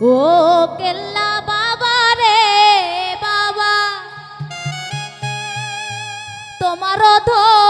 ও কেল্লা বাবা রে বাবা তোমার ধম